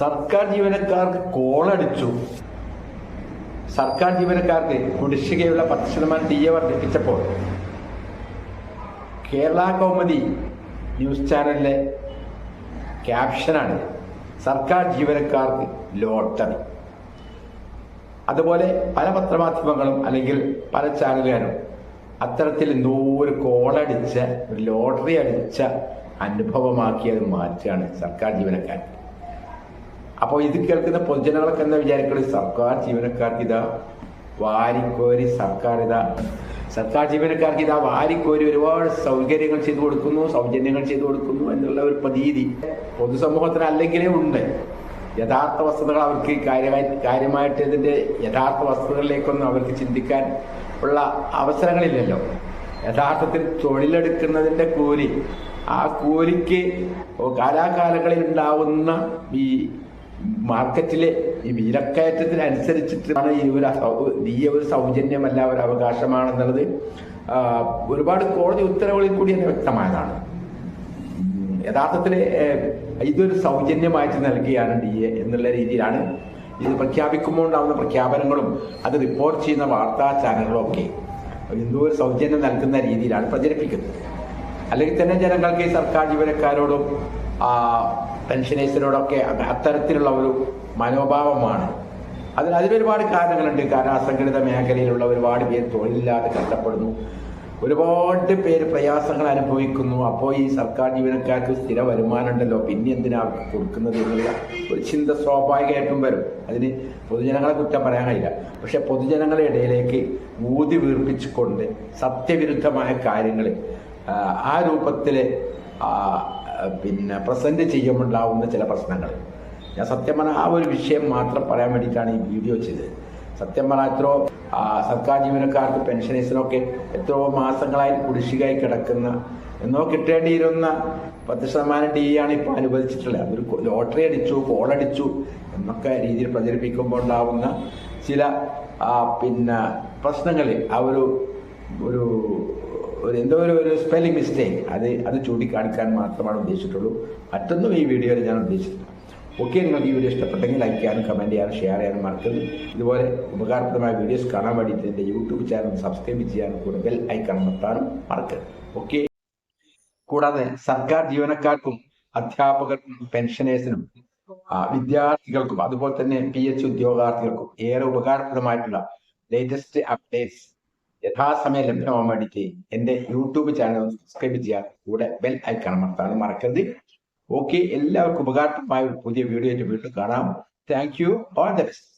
സർക്കാർ ജീവനക്കാർക്ക് കോളടിച്ചു. സർക്കാർ ജീവനക്കാർക്ക് കുടിശ്ശികയുള്ള പത്ത് ശതമാനം തീയ വർദ്ധിപ്പിച്ചപ്പോൾ കേരള കൗമുദി ന്യൂസ് ചാനലിലെ ക്യാപ്ഷനാണ് സർക്കാർ ജീവനക്കാർക്ക് ലോട്ടറി. അതുപോലെ പല പത്രമാധ്യമങ്ങളും അല്ലെങ്കിൽ പല ചാനലുകാരും അത്തരത്തിൽ എന്തോ ഒരു കോളടിച്ച ഒരു ലോട്ടറി അടിച്ച അനുഭവമാക്കി അത് മാറ്റുകയാണ് സർക്കാർ ജീവനക്കാർ അപ്പോൾ ഇത് കേൾക്കുന്ന പൊതുജനങ്ങളൊക്കെ എന്താ വിചാരിക്കുന്നത് സർക്കാർ ജീവനക്കാർക്ക് ഇതാ വാരിക്കോരി സർക്കാർ ഇതാ സർക്കാർ ജീവനക്കാർക്ക് ഇതാ വാരിക്കോരി ഒരുപാട് സൗകര്യങ്ങൾ ചെയ്തു കൊടുക്കുന്നു സൗജന്യങ്ങൾ ചെയ്തു കൊടുക്കുന്നു എന്നുള്ള ഒരു പ്രതീതി പൊതുസമൂഹത്തിന് അല്ലെങ്കിലേ ഉണ്ട്. യഥാർത്ഥ വസ്തുതകൾ അവർക്ക് കാര്യമായി കാര്യമായിട്ട് ഇതിന്റെ യഥാർത്ഥ വസ്തുതകളിലേക്കൊന്നും അവർക്ക് ചിന്തിക്കാൻ ഉള്ള അവസരങ്ങളില്ലല്ലോ. യഥാർത്ഥത്തിൽ തൊഴിലെടുക്കുന്നതിന്റെ കൂലി ആ കൂലിക്ക് കാലാകാലങ്ങളിൽ ഉണ്ടാവുന്ന ഈ മാർക്കറ്റിലെ ഈ വിലക്കയറ്റത്തിനനുസരിച്ചിട്ടാണ് ഈ ഒരു ഈ ഒരു സൗജന്യമല്ല ഒരു അവകാശമാണെന്നുള്ളത് ഒരുപാട് കോടതി ഉത്തരവുകളിൽ കൂടി തന്നെ വ്യക്തമായതാണ്. യഥാർത്ഥത്തിൽ ഇതൊരു സൗജന്യമായിട്ട് നൽകുകയാണ് ഡി എ എന്നുള്ള രീതിയിലാണ് ഇത് പ്രഖ്യാപിക്കുമ്പോൾ ഉണ്ടാകുന്ന പ്രഖ്യാപനങ്ങളും അത് റിപ്പോർട്ട് ചെയ്യുന്ന വാർത്താ ചാനലുകളും ഒക്കെ എന്തോ ഒരു സൗജന്യം നൽകുന്ന രീതിയിലാണ് പ്രചരിപ്പിക്കുന്നത്. അല്ലെങ്കിൽ തന്നെ ജനങ്ങൾക്ക് ഈ സർക്കാർ ജീവനക്കാരോടും പെൻഷനേഴ്സിനോടൊക്കെ അത് അത്തരത്തിലുള്ള ഒരു മനോഭാവമാണ്. അതിന് അതിനൊരുപാട് കാരണങ്ങളുണ്ട്. കാരണം അസംഘടിത മേഖലയിലുള്ള ഒരുപാട് പേര് തൊഴിലില്ലാതെ കഷ്ടപ്പെടുന്നു. ഒരുപാട് പേര് പ്രയാസങ്ങൾ അനുഭവിക്കുന്നു. അപ്പോൾ ഈ സർക്കാർ ജീവനക്കാർക്ക് സ്ഥിര വരുമാനമുണ്ടല്ലോ. പിന്നെ എന്തിനാ കൊടുക്കുന്നത് എന്നുള്ള ഒരു ചിന്ത സ്വാഭാവികമായിട്ടും വരും. അതിന് പൊതുജനങ്ങളെ കുറ്റം പറയാൻ കഴിയില്ല. പക്ഷെ പൊതുജനങ്ങളുടെ ഇടയിലേക്ക് ഊതി വീർപ്പിച്ചുകൊണ്ട് സത്യവിരുദ്ധമായ കാര്യങ്ങൾ ആ രൂപത്തിൽ പിന്നെ പ്രസന്റ് ചെയ്യുമ്പോണ്ടാവുന്ന ചില പ്രശ്നങ്ങൾ ഞാൻ സത്യം പറഞ്ഞാൽ ആ ഒരു വിഷയം മാത്രം പറയാൻ വേണ്ടിയിട്ടാണ് ഈ വീഡിയോ ചെയ്തത് സത്യം പറഞ്ഞാൽ എത്രയോ സർക്കാർ ജീവനക്കാർക്ക് പെൻഷനേഴ്സിനൊക്കെ എത്രയോ മാസങ്ങളായി കുടിശ്ശികയായി കിടക്കുന്ന എന്നോ കിട്ടേണ്ടിയിരുന്ന പത്ത് ശതമാനം ഡി ആണ് ഇപ്പോൾ അനുവദിച്ചിട്ടുള്ളത്. അതൊരു ലോട്ടറി അടിച്ചു കോളടിച്ചു എന്നൊക്കെ രീതിയിൽ പ്രചരിപ്പിക്കുമ്പോൾ ഉണ്ടാവുന്ന ചില പിന്നെ പ്രശ്നങ്ങൾ ആ ഒരു ഒരു എന്തോ ഒരു ഒരു സ്പെല്ലിംഗ് മിസ്റ്റേക്ക് അത് അത് ചൂണ്ടിക്കാണിക്കാൻ മാത്രമാണ് ഉദ്ദേശിച്ചിട്ടുള്ളൂ. മറ്റൊന്നും ഈ വീഡിയോയിൽ ഞാൻ ഉദ്ദേശിച്ചിട്ടില്ല. ഓക്കെ നിങ്ങൾക്ക് ഈ വീഡിയോ ഇഷ്ടപ്പെട്ടെങ്കിൽ ലൈക്ക് ചെയ്യാനും കമന്റ് ചെയ്യാനും ഷെയർ ചെയ്യാനും മറക്കരുത്. ഇതുപോലെ ഉപകാരപ്രദമായ വീഡിയോസ് കാണാൻ വേണ്ടിയിട്ട് എന്റെ യൂട്യൂബ് ചാനൽ സബ്സ്ക്രൈബ് ചെയ്യാനും കൂടെ ബെൽ ഐക്കൺ അമർത്താനും മറക്കരുത്. ഓക്കെ കൂടാതെ സർക്കാർ ജീവനക്കാർക്കും അധ്യാപകർക്കും പെൻഷനേഴ്സിനും വിദ്യാർത്ഥികൾക്കും അതുപോലെ തന്നെ പി എച്ച് ഉദ്യോഗാർത്ഥികൾക്കും ഏറെ ഉപകാരപ്രദമായിട്ടുള്ള ലേറ്റസ്റ്റ് അപ്ഡേറ്റ്സ് യഥാസമയം ലഭ്യമാവാൻ വേണ്ടിയിട്ട് എന്റെ യൂട്യൂബ് ചാനൽ സബ്സ്ക്രൈബ് ചെയ്യാൻ കൂടെ ബെൽ ഐക്കൺ അമർത്താനും മറക്കരുത്. ഓക്കെ എല്ലാവർക്കും ഉപകാരപ്രദമായ ഒരു പുതിയ വീഡിയോ വീണ്ടും കാണാം. Thank you all the best